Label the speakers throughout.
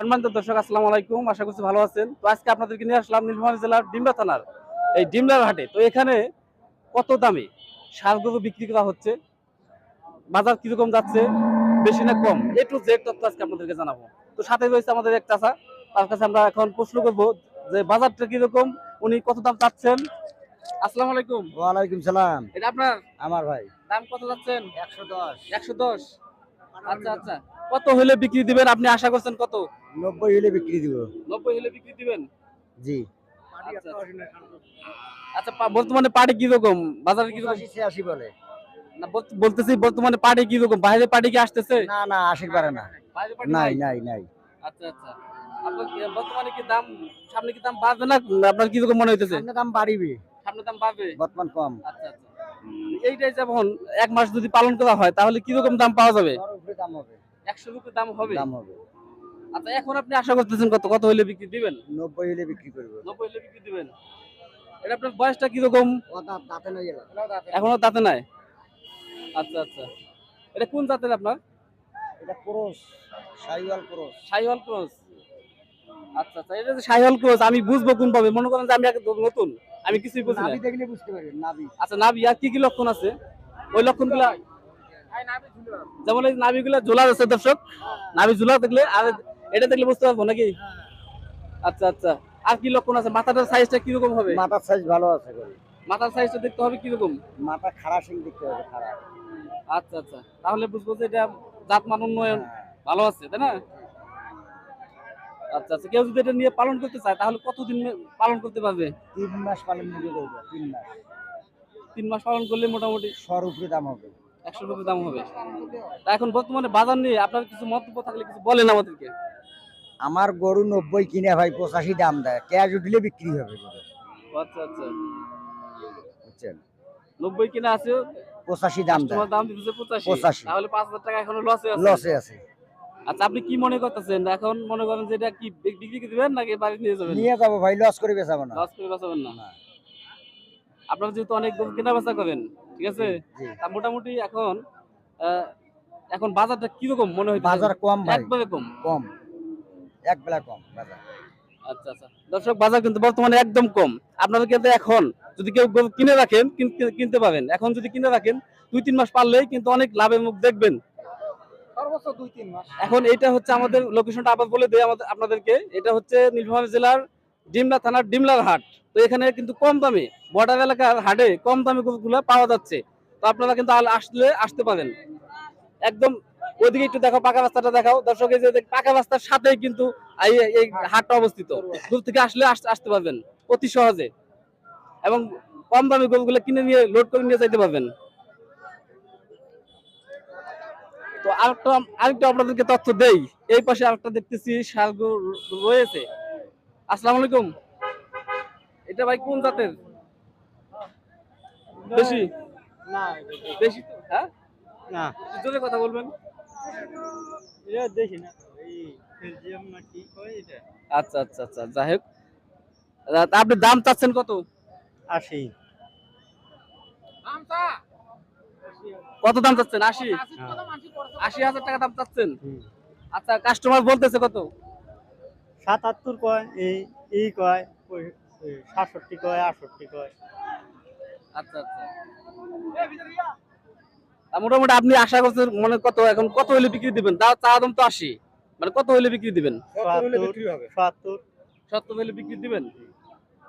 Speaker 1: সম্মানিত দর্শক আসসালামু আলাইকুম। আশা করছি ভালো আছেন। তো আজকে আপনাদেরকে নিয়ে আসলাম নীলফামারী জেলার ডিমলা থানার এই ডিমলার হাটে। তো এখানে কত দামে সারগুলো বিক্রি করা হচ্ছে? বাজার কীরকম যাচ্ছে? বেশি না কম? এ টু জেড তথ্য আজকে আপনাদেরকে জানাব। তো সাথে রয়েছে আমাদের এক চাচা। তার কাছে আমরা এখন প্রশ্ন করব যে বাজারটা কীরকম? উনি কত দাম চাচ্ছেন? আসসালামু আলাইকুম।
Speaker 2: ওয়ালাইকুম সালাম।
Speaker 1: এটা আপনার?
Speaker 2: আমার ভাই।
Speaker 1: দাম কত যাচ্ছেন?
Speaker 2: একশো দশ।
Speaker 1: একশো দশ। আচ্ছা আচ্ছা। কত হলে বিক্রি দিবেন? আপনি আশা করছেন কত?
Speaker 2: নব্বই হলে বিক্রি দিব।
Speaker 1: নব্বই হলে বিক্রি দিবেন?
Speaker 2: জি।
Speaker 1: আচ্ছা, আচ্ছা। বর্তমানে পাটি কি রকম? বাজারে কি রকম?
Speaker 2: পঁচাশি ছিয়াশি বলে।
Speaker 1: না বলতেছি বর্তমানে পাটি কি রকম? বাইরে পাটি কি আসতেছে?
Speaker 2: না না আশির পারে না। নাই?
Speaker 1: নাই
Speaker 2: নাই
Speaker 1: আচ্ছা আচ্ছা। বর্তমানে কি দাম সামনে কি দাম বাড়বে না আপনার কি রকম মনে হইতেছে?
Speaker 2: সামনে দাম বাড়িবে।
Speaker 1: সামনে দাম বাড়বে?
Speaker 2: বর্তমান কম।
Speaker 1: আচ্ছা আচ্ছা। এইটাই যেমন এক মাস যদি পালন করা হয় তাহলে কীরকম দাম পাওয়া যাবে?
Speaker 2: দাম হবে।
Speaker 1: একশো রুপি দাম হবে?
Speaker 2: দাম হবে।
Speaker 1: আচ্ছা এখন আপনি আশা করতেছেন কত? কত হলে বিক্রি দিবেন?
Speaker 2: নব্বই হলে বিক্রি করব।
Speaker 1: নব্বই হলে বিক্রি দিবেন। এটা আপনার বয়সটা কীরকম?
Speaker 2: দাঁতে গেল।
Speaker 1: এখনও তাতে নাই? আচ্ছা আচ্ছা। এটা কোন জাতের আপনার?
Speaker 2: এটা ক্রোশ সাইওয়াল ক্রোশ
Speaker 1: সাইহল ক্রস। আচ্ছা আচ্ছা এটা যে সাইহল ক্রস আমি বুঝব কোন ভাবে। মনে করেন যে আমি নতুন আমি কিছুই বুঝি না
Speaker 2: নাভি দেখলে বুঝতে পারবেন নাভি।
Speaker 1: আচ্ছা নাভি আর কি কি লক্ষণ আছে? ওই লক্ষণগুলা যেমন এই নাভিগুলা ঝোলা আছে দর্শক নাভি ঝোলা দেখলে আর এটা দেখলে বুঝতে পারব নাকি? আচ্ছা আচ্ছা। আর কি লক্ষণ আছে? মাথাটার সাইজটা কীরকম হবে?
Speaker 2: মাথার সাইজ ভালো আছে
Speaker 1: মাথার সাইজটা দেখতে হবে কীরকম?
Speaker 2: মাথা খারাপ সিং দেখতে হবে খারাপ
Speaker 1: আচ্ছা আচ্ছা। তাহলে বুঝব যে এটা জাত মান উন্নয়ন ভালো আছে তাই না? আচ্ছা আচ্ছা। কেউ যদি এটা নিয়ে পালন করতে চায় তাহলে কতদিন পালন করতে পারবে?
Speaker 2: তিন মাস পালন করব তিন মাস।
Speaker 1: তিন মাস পালন করলে মোটামুটি
Speaker 2: শর উপরে দাম হবে।
Speaker 1: একশো রুপি দাম হবে। তা এখন বর্তমানে বাজার নিয়ে আপনার কিছু মন্তব্য থাকলে কিছু বলেন আমাদেরকে।
Speaker 2: আমার গরু নব্বই কিনে ভাই পঁচাশি দাম দেয়। ক্যাশ উঠলে বিক্রি হবে।
Speaker 1: আচ্ছা আচ্ছা।
Speaker 2: বুঝছেন?
Speaker 1: নব্বই কিনা আছে
Speaker 2: পঁচাশি দাম দেয়।
Speaker 1: দাম দিতেছে পঁচাশি। তাহলে পাঁচ হাজার টাকা এখনও লসে আছে।
Speaker 2: লসে আছে।
Speaker 1: আচ্ছা আপনি কি মনে করতেছেন? এখন মনে করেন যে এটা কি বিক্রি করে দিবেন নাকি বাড়ি নিয়ে যাবেন?
Speaker 2: নিয়ে যাব ভাই লস করে বেচাবো না।
Speaker 1: লস করে বাঁচাবেন না।
Speaker 2: না।
Speaker 1: আপনারা যেহেতু অনেক কেনা বেচা করেন ঠিক আছে? তা মোটামুটি এখন এখন বাজারটা কীরকম মনে হয়
Speaker 2: বাজার কম ভাই।
Speaker 1: একবারে কম?
Speaker 2: কম। এক বেলা কম বাজার।
Speaker 1: আচ্ছা আচ্ছা। দর্শক বাজার কিন্তু বর্তমানে একদম কম। আপনাদের কিন্তু এখন যদি কেউ গরু কিনে রাখেন কিন- কিনতে পাবেন। এখন যদি কিনে রাখেন দুই তিন মাস পারলেই কিন্তু অনেক লাভের মুখ দেখবেন।
Speaker 2: সর্বোচ্চ দুই তিন মাস।
Speaker 1: এখন এটা হচ্ছে আমাদের লোকেশনটা আবার বলে দেয় আমাদের আপনাদেরকে। এটা হচ্ছে নীলফামারী জেলার ডিমলা থানার ডিমলার হাট। তো এখানে কিন্তু কম দামে, বর্ডার এলাকার হাটে কম দামে গরুগুলো পাওয়া যাচ্ছে। তো আপনারা কিন্তু আসলে আসতে পারেন। একদম ওইদিকে একটু দেখো, পাকা রাস্তাটা দেখাও। দর্শক, এই যে পাকা রাস্তার সাথেই কিন্তু এই- হাটটা অবস্থিত। দূর থেকে আসলে আসতে পারবেন, অতি সহজে। এবং কম দামে গরুগুলো কিনে নিয়ে লোড করে নিয়ে যাইতে পারবেন। তো আরেকটা আরেকটা আপনাদেরকে তথ্য দেই। এই পাশে আরেকটা দেখতেছি শাল রয়েছে। আসসালামু আলাইকুম। এটা ভাই কোন জাতের? বেশি
Speaker 2: না
Speaker 1: বেশি তো, হ্যাঁ?
Speaker 2: না।
Speaker 1: জোরে কথা বলবেন।
Speaker 2: এটা দেখি না
Speaker 1: আচ্ছা আচ্ছা আচ্ছা যাই হোক। আপনি দাম চাচ্ছেন কত?
Speaker 2: আশি।
Speaker 1: কত দাম চাচ্ছেন? আশি? আশি হাজার টাকা দাম চাচ্ছেন? আচ্ছা কাস্টমার বলতেছে কত?
Speaker 2: সাতাত্তর কয় এই এই কয় সাতষট্টি কয় আটষট্টি কয়।
Speaker 1: আচ্ছা আচ্ছা। মোটামুটি আপনি আশা করছেন মনে কত এখন কত হলে বিক্রি দিবেন? তাও চা দাম তো আশি। মানে কত হলে বিক্রি দিবেন?
Speaker 2: সত্তর
Speaker 1: সত্তর। হলে বিক্রি দিবেন?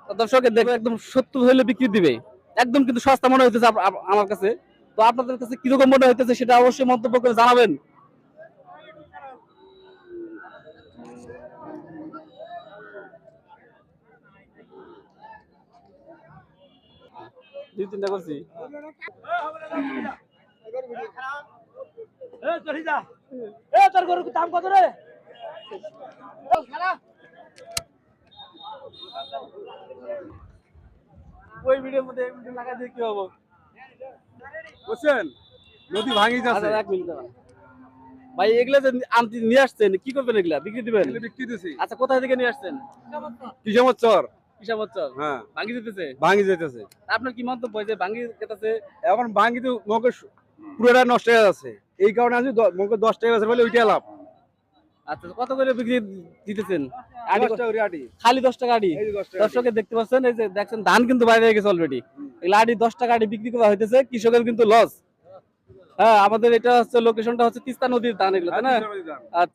Speaker 1: তো দর্শকের দেখো একদম সত্তর হলে বিক্রি দিবে। একদম কিন্তু সস্তা মনে হইতেছে আমার কাছে। তো আপনাদের কাছে কীরকম মনে হইতেছে সেটা অবশ্যই মন্তব্য করে জানাবেন। দুই তিনটা করছি।
Speaker 2: তোর গরুর দাম কত রে?
Speaker 1: ওই ভিডিওর মধ্যে এই ভিডিও লাগাই দিয়ে কি হব?
Speaker 3: বুঝছেন নদী ভাঙি যাচ্ছে
Speaker 1: এক মিনিট। ভাই এগুলা যে আনতে নিয়ে আসছেন কি করবেন এগুলা? বিক্রি দিবেন?
Speaker 3: বিক্রি দিছি।
Speaker 1: আচ্ছা কোথায় থেকে নিয়ে আসছেন?
Speaker 3: কিসমত চর হ্যাঁ।
Speaker 1: ভাঙ্গি দিতেছে
Speaker 3: ভাঙি যেতেছে।
Speaker 1: আপনার কি মন্তব্য যে ভাঙ্গি কেটেছে
Speaker 3: এখন ভাঙি তো মকে পুরোটা নষ্ট হয়ে যাচ্ছে। এই কারণে আমি দ- দশ টাকা বেচে বলে ওইটা লাভ।
Speaker 1: আচ্ছা কত করে বিক্রি দিতেছেন?
Speaker 3: আটি।
Speaker 1: খালি দশ টাকা
Speaker 3: আটি।
Speaker 1: দর্শকে দেখতে পাচ্ছেন এই যে দেখছেন ধান কিন্তু বাইরে হয়ে গেছে অলরেডি এগুলো আড়ি দশ টাকা আড়ি বিক্রি করা হইতেছে কৃষকের কিন্তু লস হ্যাঁ আমাদের এটা হচ্ছে লোকেশনটা হচ্ছে তিস্তা নদীর ধান এগুলো তাই না?
Speaker 3: হ্যাঁ।
Speaker 1: আচ্ছা।